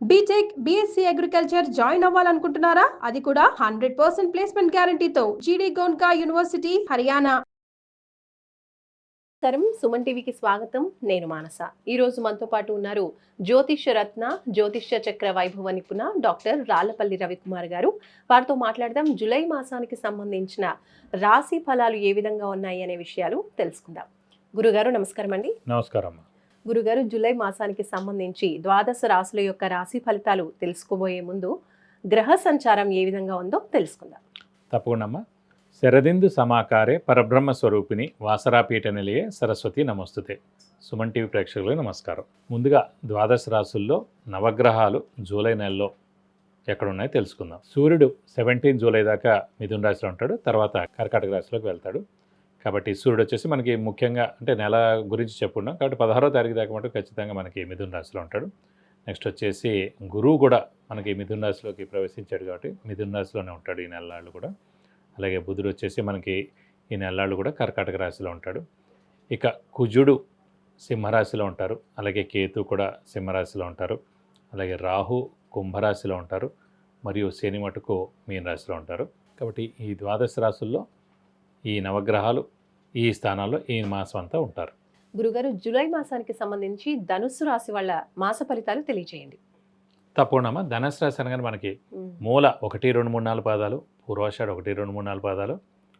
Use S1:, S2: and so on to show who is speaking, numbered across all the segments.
S1: BTech BSc agriculture join అవ్వాలనుకుంటున్నారా? అది కూడా హండ్రెడ్ పర్సెంట్ ప్లేస్మెంట్ గ్యారంటీతో జీడీ గోన్కా యూనివర్సిటీ హర్యానా
S2: నమస్కారం. సుమన్ టీవీకి స్వాగతం. నేను మానస. ఈ రోజు మనతో పాటు ఉన్నారు జ్యోతిష్య రత్న జ్యోతిష్య చక్ర వైభవ నిపుణ డాక్టర్ రాళ్ళపల్లి రవికుమార్ గారు. వారితో మాట్లాడదాం. జూలై మాసానికి సంబంధించిన రాశి ఫలాలు ఏ విధంగా ఉన్నాయి అనే విషయాలు తెలుసుకుందాం. గురుగారు నమస్కారం అండి
S3: నమస్కారం అమ్మా
S2: గురుగారు జూలై మాసానికి సంబంధించి ద్వాదశ రాశుల యొక్క రాశి ఫలితాలు తెలుసుకోబోయే ముందు గ్రహ సంచారం ఏ విధంగా ఉందో తెలుసుకుందాం.
S3: తప్పకుండా శరదిందు సమాకారే పరబ్రహ్మ స్వరూపిణి వాసరాపీఠ నిలయే సరస్వతి నమస్తుతే. సుమన్ టీవీ ప్రేక్షకులకు నమస్కారం. ముందుగా ద్వాదశ రాశుల్లో నవగ్రహాలు జూలై నెలలో ఎక్కడున్నాయో తెలుసుకుందాం. సూర్యుడు సెవెంటీన్ జూలై దాకా మిథున రాశిలో ఉంటాడు. తర్వాత కర్కాటక రాశిలోకి వెళ్తాడు. కాబట్టి సూర్యుడు వచ్చేసి మనకి ముఖ్యంగా అంటే నెల గురించి చెప్పుకున్నాం కాబట్టి పదహారో తారీఖు దాకా మటు ఖచ్చితంగా మనకి మిథున రాశిలో ఉంటాడు. నెక్స్ట్ వచ్చేసి గురువు కూడా మనకి మిథున రాశిలోకి ప్రవేశించాడు కాబట్టి మిథున రాశిలోనే ఉంటాడు ఈ నెలలాళ్ళు కూడా. అలాగే బుధుడు వచ్చేసి మనకి ఈ నెలలాళ్ళు కూడా కర్కాటక రాశిలో ఉంటాడు. ఇక కుజుడు సింహరాశిలో ఉంటారు. అలాగే కేతు కూడా సింహరాశిలో ఉంటారు. అలాగే రాహు కుంభరాశిలో ఉంటారు. మరియు శని మటుకు మీనరాశిలో ఉంటారు. కాబట్టి ఈ ద్వాదశ రాశుల్లో ఈ నవగ్రహాలు ఈ స్థానాల్లో ఈ మాసం అంతా ఉంటారు.
S2: గురుగారు జూలై మాసానికి సంబంధించి ధనుస్సు రాశి వాళ్ళ మాస ఫలితాలు తెలియజేయండి
S3: తప్పకుండా ధనుసు రాశి అనగానే మనకి మూల ఒకటి రెండు మూడు నాలుగు పాదాలు పూర్వాషాఢ ఒకటి రెండు మూడు నాలుగు పాదాలు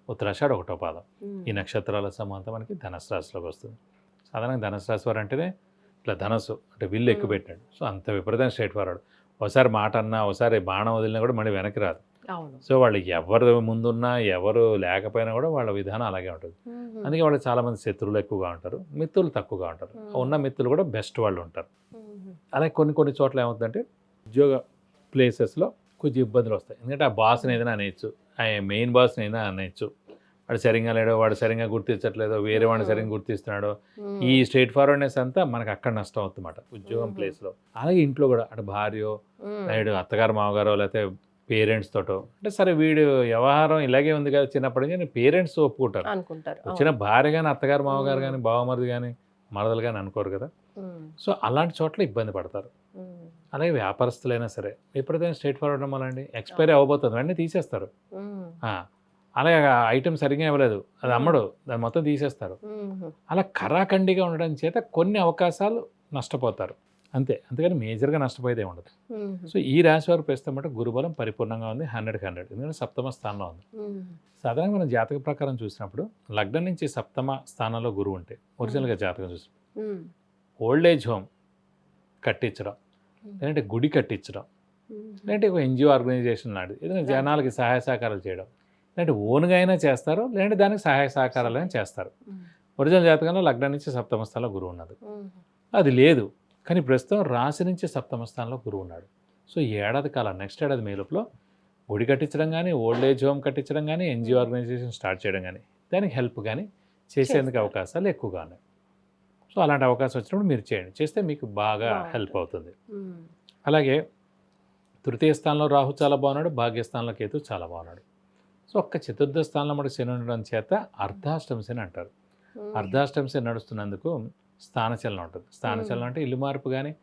S3: ఉత్తరాషాఢ ఒకటో పాదం. ఈ నక్షత్రాల సమూహంతో మనకి ధనుసు రాశిలోకి వస్తుంది. సాధారణంగా ధనుసు రాశి వారు అంటేనే ఇట్లా ధనస్సు అంటే విల్లు ఎక్కువ పెట్టాడు సో అంత విపరీతం స్ట్రైట్ ఫార్వర్డ్ ఒకసారి మాట అన్నా ఒకసారి బాణం వదిలినా కూడా మళ్ళీ వెనక్కి రాదు. సో వాళ్ళు ఎవరు ముందున్నా ఎవరు లేకపోయినా కూడా వాళ్ళ విధానం అలాగే ఉంటుంది. అందుకే వాళ్ళు చాలామంది శత్రువులు ఎక్కువగా ఉంటారు మిత్రులు తక్కువగా ఉంటారు. ఉన్న మిత్రులు కూడా బెస్ట్ వాళ్ళు ఉంటారు. అలాగే కొన్ని కొన్ని చోట్ల ఏమవుతుందంటే ఉద్యోగ ప్లేసెస్లో కొంచెం ఇబ్బందులు వస్తాయి. ఎందుకంటే ఆ బాస్ని ఏదైనా అనేయచ్చు. ఆ మెయిన్ బాస్ని అయినా అనేయచ్చు. వాడు సరిగా లేడో వాడు సరిగా గుర్తించట్లేదో వేరే వాడిని. సరిగ్గా గుర్తిస్తున్నాడో ఈ స్ట్రైట్ ఫార్వర్డ్నెస్ అంతా మనకు అక్కడ నష్టం అవుతుందన్నమాట. ఉద్యోగం. ప్లేస్లో. అలాగే ఇంట్లో కూడా అటు భార్యో లేడు అత్తగారు మామగారో లేకపోతే పేరెంట్స్ తోటో. అంటే సరే వీడు వ్యవహారం ఇలాగే ఉంది కదా చిన్నప్పటి నుంచి పేరెంట్స్ ఒప్పుకుంటారు.
S2: అనుకుంటారు.
S3: వచ్చిన భార్య కానీ అత్తగారు మామగారు. కానీ బావమరిది కానీ మరదలు కానీ అనుకోరు కదా. సో అలాంటి చోట్ల ఇబ్బంది పడతారు. అలాగే వ్యాపారస్తులైనా సరే ఎప్పుడైతే స్ట్రైట్ ఫార్వర్డ్ అవ్వాలండి ఎక్స్పైరీ అవ్వబోతుంది. వెంటనే తీసేస్తారు. అలాగే ఐటమ్ సరిగ్గా ఇవ్వలేదు అది అమ్మడు దాన్ని మొత్తం తీసేస్తారు. అలా కరాఖండిగా ఉండడం చేత కొన్ని అవకాశాలు నష్టపోతారు. అంతే అంతేగాని మేజర్గా నష్టపోయేదే ఉండదు. సో ఈ రాశి వారు ప్రస్తుతం గురుబలం పరిపూర్ణంగా ఉంది హండ్రెడ్కి హండ్రెడ్ ఎందుకంటే సప్తమ స్థానంలో ఉంది. సాధారణంగా మనం జాతక ప్రకారం చూసినప్పుడు లగ్నం నుంచి సప్తమ స్థానంలో గురువు ఉంటే ఒరిజినల్గా జాతకం చూసి
S2: ఉమ్.
S3: ఓల్డ్ ఏజ్ హోమ్ కట్టించడం లేదంటే గుడి కట్టించడం. లేదంటే ఒక ఎన్జిఓ ఆర్గనైజేషన్ లాంటిది ఏదైనా జనాలకి సహాయ సహకారాలు చేయడం లేదంటే ఓన్గా అయినా చేస్తారు లేదంటే దానికి సహాయ సహకారాలు అయినా చేస్తారు. ఒరిజినల్ జాతకంలో లగ్నం నుంచి సప్తమ స్థానంలో గురువు ఉన్నది. అది లేదు కానీ ప్రస్తుతం రాశి నుంచి సప్తమ స్థానంలో గురువు ఉన్నాడు సో ఏడాది కాలం నెక్స్ట్ ఏడాది మే లోపల గుడి కట్టించడం కానీ ఓల్డ్ ఏజ్ హోమ్ కట్టించడం కానీ ఎన్జిఓ ఆర్గనైజేషన్ స్టార్ట్ చేయడం కానీ దానికి హెల్ప్ కానీ చేసేందుకు. అవకాశాలు ఎక్కువగా ఉన్నాయి సో అలాంటి అవకాశం వచ్చినప్పుడు మీరు చేయండి చేస్తే మీకు బాగా. హెల్ప్ అవుతుంది. అలాగే తృతీయ స్థానంలో రాహు చాలా బాగున్నాడు భాగ్యస్థానంలో కేతు చాలా బాగున్నాడు సో ఒక్క చతుర్థ స్థానంలో మనకు శని ఉండడం చేత అర్ధాష్టమ శని అంటారు
S2: ఉమ్.
S3: అర్ధాష్టమ శని నడుస్తున్నందుకు స్థానచలనం ఉంటుంది. స్థానచలనం అంటే ఇల్లు మార్పు కానీ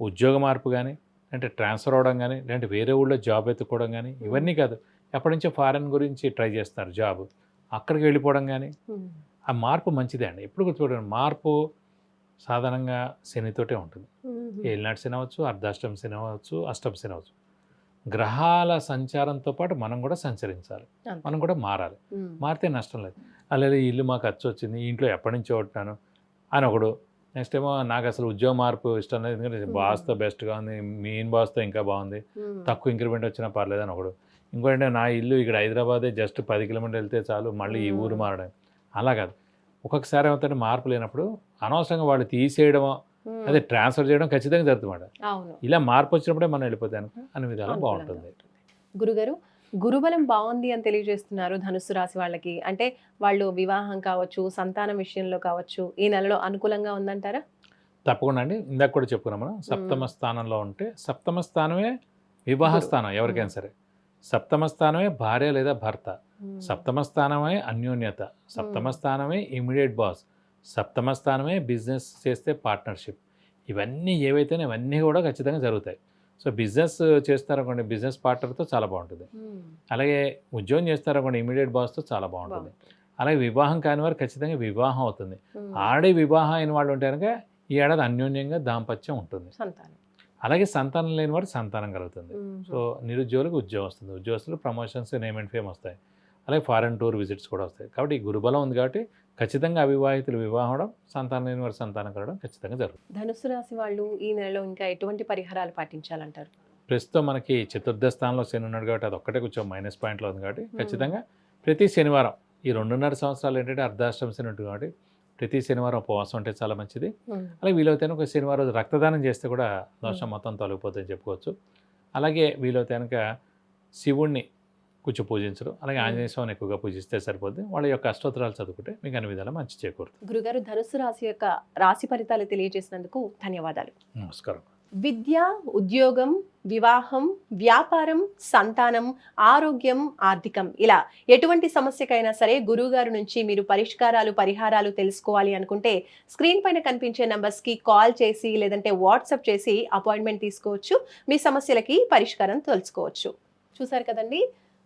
S3: ఉద్యోగ మార్పు కానీ అంటే ట్రాన్స్ఫర్ అవ్వడం కానీ లేదంటే వేరే ఊళ్ళో జాబ్ ఎత్తుకోవడం కానీ ఇవన్నీ కాదు. ఎప్పటి నుంచో ఫారెన్ గురించి ట్రై చేస్తారు జాబ్. అక్కడికి వెళ్ళిపోవడం కానీ. ఆ మార్పు మంచిదే అండి. ఎప్పుడు గుర్తుపెట్టండి మార్పు సాధారణంగా శనితోటే ఉంటుంది. ఏలినాటి శని అవ్వచ్చు అర్ధాష్టమ శని అవ్వచ్చు అష్టమ శని అవ్వచ్చు. గ్రహాల సంచారంతో పాటు మనం కూడా సంచరించాలి. మనం కూడా మారాలి. మారితే నష్టం లేదు. అలాగే ఈ ఇల్లు మాకు ఈ ఇంట్లో ఎప్పటి నుంచో ఉంటున్నాను అని ఒకడు నెక్స్ట్ ఏమో నాకు అసలు ఉద్యోగ మార్పు ఇష్టం లేదు. ఎందుకంటే
S2: Hmm.
S3: బాస్తో బెస్ట్గా ఉంది మెయిన్ బాస్తో ఇంకా బాగుంది.
S2: ఉమ్.
S3: తక్కువ ఇంక్రిమెంట్ వచ్చినా పర్లేదు అని ఒకడు ఇంకోటి నా ఇల్లు ఇక్కడ హైదరాబాదే జస్ట్ పది కిలోమీటర్లు వెళ్తే చాలు మళ్ళీ ఈ ఊరు
S2: Hmm.
S3: మారడం. అలా కాదు. ఒక్కొక్కసారి ఏమవుతుంటే మార్పు లేనప్పుడు అనవసరంగా వాళ్ళు తీసేయడమో. అదే ట్రాన్స్ఫర్ చేయడం ఖచ్చితంగా జరుగుతుంది ఇలా మార్పు వచ్చినప్పుడే మనం వెళ్ళిపోతాను విధాలు
S2: అనుకూలంగా
S3: బాగుంటుంది.
S2: గురుగారు గురుబలం బాగుంది అని తెలియజేస్తున్నారు ధనుస్సు రాశి వాళ్ళకి అంటే వాళ్ళు వివాహం కావచ్చు సంతానం విషయంలో కావచ్చు ఈ నెలలో అనుకూలంగా ఉందంటారా
S3: తప్పకుండా అండి ఇందాక కూడా చెప్పుకున్నాం మనం సప్తమ. స్థానంలో ఉంటే సప్తమ స్థానమే వివాహ. స్థానం ఎవరికైనా. సరే సప్తమ స్థానమే భార్య లేదా భర్త. సప్తమ స్థానమే అన్యోన్యత సప్తమ. స్థానమే ఇమీడియట్ బాస్ సప్తమ స్థానమే బిజినెస్ చేస్తే పార్ట్నర్షిప్ ఇవన్నీ ఏవైతేనే ఇవన్నీ కూడా ఖచ్చితంగా జరుగుతాయి సో బిజినెస్ చేస్తారనుకోండి బిజినెస్ పార్ట్నర్తో చాలా బాగుంటుంది. అలాగే ఉద్యోగం చేస్తారనుకోండి ఇమీడియట్ బాస్తో చాలా బాగుంటుంది. అలాగే వివాహం కాని వారు ఖచ్చితంగా వివాహం అవుతుంది. ఆడే వివాహం అయిన వాళ్ళు ఉంటే కనుక ఈ ఏడాది అన్యోన్యంగా దాంపత్యం ఉంటుంది. అలాగే సంతానం లేని వారు సంతానం కలుగుతుంది. సో నిరుద్యోగులకు ఉద్యోగం వస్తుంది. ఉద్యోగస్తులు ప్రమోషన్స్ నేమ్ అండ్ ఫేమ్ వస్తాయి. అలాగే ఫారెన్ టూర్ విజిట్స్ కూడా వస్తాయి. కాబట్టి ఈ గురుబలం ఉంది కాబట్టి ఖచ్చితంగా అవివాహితులు వివాహం సంతానం వారి సంతానం కలగడం ఖచ్చితంగా జరుగుతుంది.
S2: ధనుసు రాశి వాళ్ళు ఈ నెలలో ఇంకా ఎటువంటి పరిహారాలు పాటించాలంటారు?
S3: ప్రస్తుతం మనకి చతుర్థ స్థానంలో శని ఉన్నాడు కాబట్టి అది ఒక్కటే కొంచెం మైనస్ పాయింట్లో ఉంది కాబట్టి ఖచ్చితంగా ప్రతి శనివారం ఈ రెండున్నర సంవత్సరాలు ఏంటంటే అర్ధాష్టమ శని ఉంటుంది కాబట్టి ప్రతి శనివారం ఉపవాసం ఉంటే చాలా మంచిది. అలాగే వీలైతే ఒక శనివారం రోజు రక్తదానం చేస్తే కూడా దోషం మొత్తం తొలగిపోతుందని చెప్పుకోవచ్చు. అలాగే వీలైతే కనుక శివుణ్ణి కూర్చో పూజించడం అలాగే ఆంజనేయ స్వామిని ఎక్కువగా పూజిస్తే సరిపోద్ది. వాళ్ళ యొక్క అష్టోత్తరాలు చదువుకుంటే మీకు అన్ని విధాలా మంచి చేకూరుతుంది
S2: గురుగారు ధనుసు రాశి యొక్క రాశి ఫలితాలు తెలియజేసినందుకు ధన్యవాదాలు.
S3: నమస్కారం.
S2: విద్య ఉద్యోగం వివాహం వ్యాపారం సంతానం ఆరోగ్యం ఆర్థికం ఇలా ఎటువంటి సమస్యకైనా సరే గురువుగారు నుంచి మీరు పరిష్కారాలు పరిహారాలు తెలుసుకోవాలి అనుకుంటే స్క్రీన్ పైన కనిపించే numbers కి కాల్ చేసి లేదంటే వాట్సాప్ చేసి అపాయింట్మెంట్ తీసుకోవచ్చు. మీ సమస్యలకి పరిష్కారం తెలుసుకోవచ్చు చూసారు కదండి?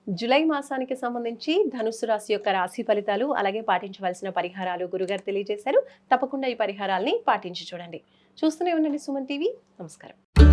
S2: జులై మాసానికి సంబంధించి ధనుసు రాశి యొక్క రాశి ఫలితాలు అలాగే పాటించవలసిన పరిహారాలు గురుగారు తెలియజేశారు. తప్పకుండా ఈ పరిహారాల్ని పాటించి చూడండి. చూస్తూనే ఉండండి సుమన్ టీవీ. నమస్కారం.